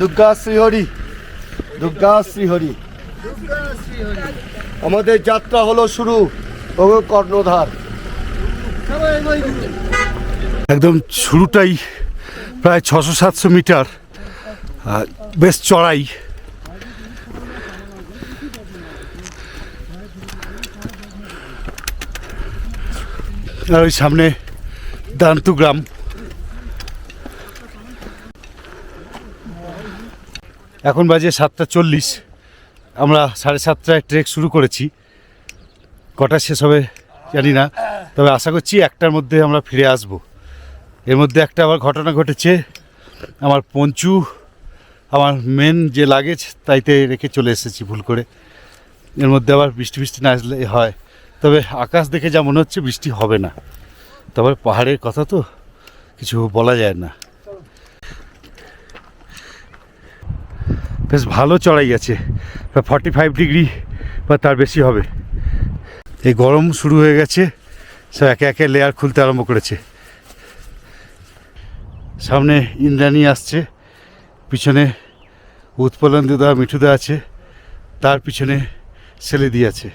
দুর্গা শ্রীহরি দুর্গা শ্রীহরি আমাদের যাত্রা হলো শুরু কর্ণধার। একদম শুরুটাই প্রায় ছশো সাতশো মিটার বেশ চড়াই। আর ওই সামনে দান্তু গ্রাম। এখন বাজে সাতটা চল্লিশ। আমরা সাড়ে সাতটায় ট্রেক শুরু করেছি। কটা শেষ হবে জানি না। তবে আশা করছি একটার মধ্যে আমরা ফিরে আসব। এর মধ্যে একটা আবার ঘটনা ঘটেছে। আমার পঞ্চু, আমার মেন যে লাগেজ তাইতে রেখে চলে এসেছি ভুল করে। এর মধ্যে আবার বৃষ্টি বৃষ্টি না আসলে হয়। তবে আকাশ দেখে যা মনে হচ্ছে বৃষ্টি হবে না। তবে পাহাড়ের কথা তো কিছু বলা যায় না। বেশ ভালো চড়াই আছে ফর্টি ফাইভ ডিগ্রি বা তার বেশি হবে। এই গরম শুরু হয়ে গেছে, সব একে একে লেয়ার খুলতে আরম্ভ করেছে। সামনে ইন্দ্রাণী আসছে, পিছনে উৎপলন দিদা মিঠুদা আছে, তার পিছনে ছেলে দিয়ে আছে।